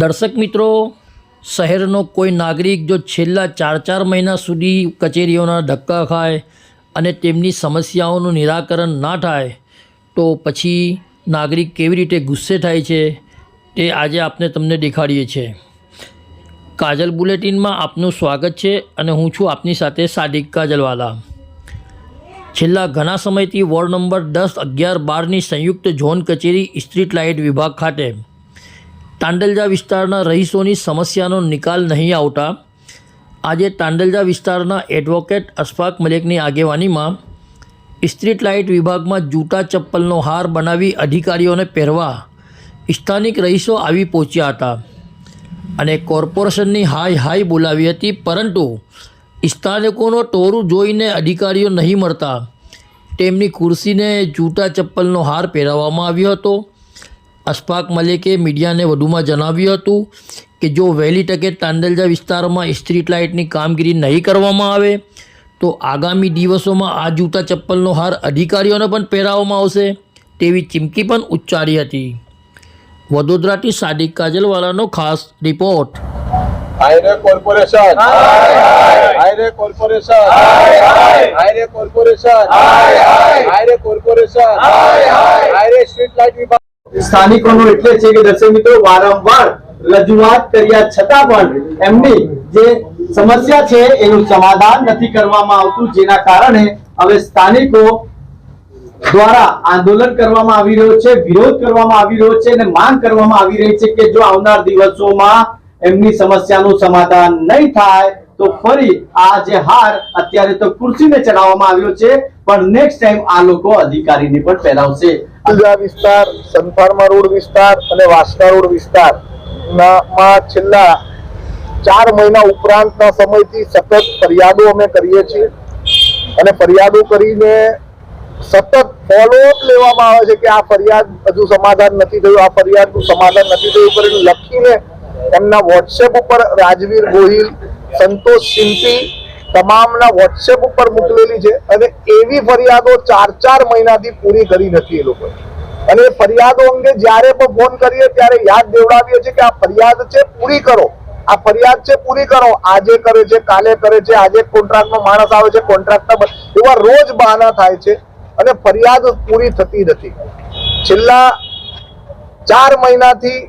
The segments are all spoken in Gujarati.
દર્શક મિત્રો, શહેરનો કોઈ નાગરિક જો છેલ્લા ચાર ચાર મહિના સુધી કચેરીઓના ધક્કા ખાય અને તેમની સમસ્યાઓનું નિરાકરણ ના થાય, તો પછી નાગરિક કેવી રીતે ગુસ્સે થાય છે તે આજે આપણે તમને દેખાડીએ છીએ. કાજલ બુલેટિનમાં આપનું સ્વાગત છે અને હું છું આપની સાથે સાદિક કાજલવાલા. છેલ્લા ઘણા સમયથી વોર્ડ નંબર દસ અગિયાર બારની સંયુક્ત ઝોન કચેરી સ્ટ્રીટ લાઇટ વિભાગ ખાતે તાંડલજા વિસ્તારના રહીશોની સમસ્યાનો નિકાલ નહીં આવતા, આજે તાંડલજા વિસ્તારના એડવોકેટ અશફાક મલેકની આગેવાનીમાં સ્ટ્રીટ લાઇટ વિભાગમાં જૂતા ચપ્પલનો હાર બનાવી અધિકારીઓને પહેરવા સ્થાનિક રહીશો આવી પહોંચ્યા હતા અને કોર્પોરેશનની હાય હાય બોલાવી હતી, પરંતુ સ્થાનિકોનો ટોરું જોઈને અધિકારીઓ નહીં મળતા. તેમની ખુરશીને જૂતા ચપ્પલનો હાર પહેરાવવામાં આવ્યો હતો. અશફાક મલિકે મીડિયાને વધુમાં જણાવ્યું હતું કે જો વહેલી તકે તાંદલજા વિસ્તારમાં સ્ટ્રીટ લાઇટની કામગીરી નહીં કરવામાં આવે તો આગામી દિવસોમાં આ જૂતા ચપ્પલનો હાર અધિકારીઓને પણ પહેરાવવામાં આવશે તેવી ચીમકી પણ ઉચ્ચારી હતી. વડોદરાથી સાદિક કાજલવાલાનો ખાસ રિપોર્ટ. હાયરે કોર્પોરેશન. હાયરે કોર્પોરેશન. હાયરે કોર્પોરેશન. હાયરે કોર્પોરેશન. હાયરે સ્ટ્રીટ લાઇટ વિભાગ. સ્થાનિકોનું એટલે છે કે દર્શક મિત્રો, વારંવાર રજૂઆત કર્યા છતાં પણ એમની જે સમસ્યા છે એનું સમાધાન નથી કરવામાં આવતું, જેના કારણે હવે સ્થાનિકો દ્વારા આંદોલન કરવામાં આવી રહ્યો છે, વિરોધ કરવામાં આવી રહ્યો છે અને માંગ કરવામાં આવી રહી છે કે જો આવનાર દિવસોમાં એમની સમસ્યાનું સમાધાન નહીં થાય, તો ફરી આ જે હાર અત્યારે તો કુર્સીને ચડાવવામાં આવ્યો છે, પણ નેક્સ્ટ ટાઈમ આ લોકો અધિકારીને પણ પહેરાવશે. આ વિસ્તાર, સંથારમા રોડ વિસ્તાર અને વાસ્તા રોડ વિસ્તારમાં છેલ્લા ચાર મહિના ઉપરાંતના સમયથી સતત ફરિયાદો અમે કરીએ છીએ. અને ફરિયાદો કરીને સતત ફોલોઅપ લેવામાં આવે છે કે આ ફરિયાદ હજુ સમાધાન નથી થયું, આ ફરિયાદનું સમાધાન નથી થયું. કરીને લખીને એમના વોટ્સએપ ઉપર રાજવીર ગોહિલ, સંતોષ સિંપી તમામના વોટ્સએપ ઉપર મોકલેલી છે અને એવી ફરિયાદો ચાર ચાર મહિનાથી પૂરી કરી નથી એ લોકોએ. અને એ ફરિયાદો અંગે જ્યારે પણ ફોન કરીએ ત્યારે યાદ દેવડાવીએ છીએ કે આ ફરિયાદ છે, પૂરી કરો. આ ફરિયાદ છે, પૂરી કરો. આજે કરે છે, કાલે કરે છે, આજે કોન્ટ્રાક્ટનો માણસ આવે છે કોન્ટ્રાક્ટર એવા રોજ બહાના થાય છે અને ફરિયાદ પૂરી થતી નથી. છેલ્લા ચાર મહિનાથી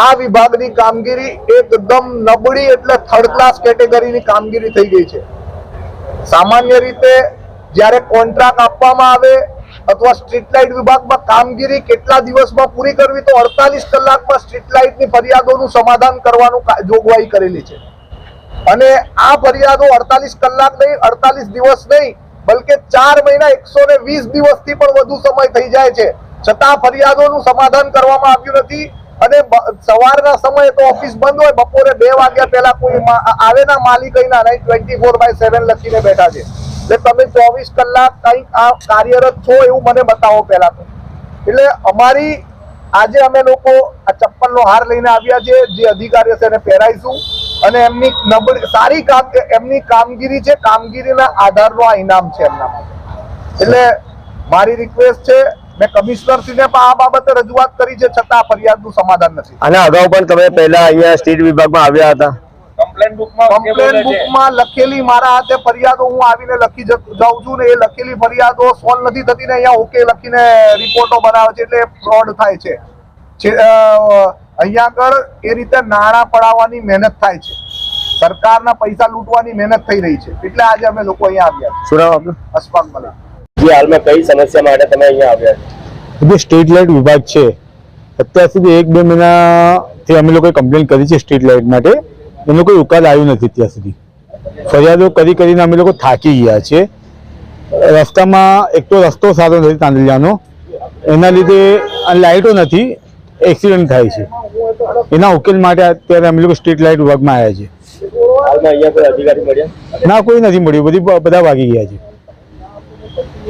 આ વિભાગની કામગીરી એકદમ નબળી એટલે થર્ડ ક્લાસ કેટેગરીની કામગીરી થઈ ગઈ છે. સામાન્ય રીતે જ્યારે કોન્ટ્રાક્ટ આપવામાં આવે અથવા સ્ટ્રીટ લાઇટ વિભાગમાં કામગીરી કેટલા દિવસમાં પૂરી કરવી તો અડતાલીસ કલાકમાં સ્ટ્રીટ લાઇટની ફરિયાદોનું સમાધાન કરવાનું જોગવાઈ કરેલી છે. અને આ ફરિયાદો અડતાલીસ કલાક નહીં, અડતાલીસ દિવસ નહીં, બલકે ચાર મહિના એકસો ને વીસ દિવસથી પણ વધુ સમય થઈ જાય છે. છતાં ફરિયાદોનું સમાધાન કરવામાં આવ્યું નથી. અને સવારના સમયે તો ઓફિસ બંધ હોય, બપોરે બે વાગ્યા પહેલા કોઈ આવે ના માલિક અહીંના નહીં ટ્વેન્ટી ફોર બાય સેવન લખીને બેઠા છે. એટલે તમે ચોવીસ કલાક કંઈક આ કાર્યરત છો એવું મને બતાવો પહેલા તો. એટલે અમારી, આજે અમે લોકો આ ચપ્પલનો હાર લઈને આવ્યા છે, જે અધિકારીઓ છે એને પહેરાઈશું અને એમની નબળી, સારી કામ એમની કામગીરી છે, કામગીરીના આધારનો આ ઇનામ છે એમના એટલે મારી રિક્વેસ્ટ છે મેં કમિશનરશ્રીને પણ આ બાબતે રજૂઆત કરી છે છતાં ફરિયાદનું સમાધાન નથી. અને અગાઉ પણ તમે પહેલા અહીંયા સ્ટેટ વિભાગમાં આવ્યા હતા. કમ્પ્લેન બુકમાં લખેલી મારા હાથે ફરિયાદો હું આવીને લખી જાઉં છું ને એ લખેલી ફરિયાદો સોલ્વ નથી થતી ને અહીંયા ઓકે લખીને રિપોર્ટો બનાવે છે એટલે ફ્રોડ થાય છે. અહીંયા આગળ એ રીતે નાણાં પડાવવાની મહેનત થાય છે. સરકારના પૈસા લૂંટવાની મહેનત થઈ રહી છે. એટલે આજે અમે લોકો અહીંયા આવ્યા નામ જે હાલમાં કઈ સમસ્યા માટે તમે અહીંયા આવ્યા છો? જે સ્ટ્રીટ લાઇટ વિભાગ છે અત્યાર સુધી એક બે મહિનાથી અમે લોકોએ કમ્પ્લેન કરી છે સ્ટ્રીટ લાઇટ માટે. એનો કોઈ ઉકાલ આવ્યો નથી ત્યાં સુધી. ફરિયાદો કરી કરીને અમે લોકો થાકી ગયા છે. રસ્તામાં એક તો રસ્તો સારો નથી તાંદલિયાનો એના લીધે લાઇટો નથી એક્સિડન્ટ થાય છે. એના ઉકેલ માટે અત્યારે અમે લોકો સ્ટ્રીટ લાઇટ વિભાગમાં આવ્યા છે. ના કોઈ નથી મળ્યું. બધી બધા ભાગી ગયા છે.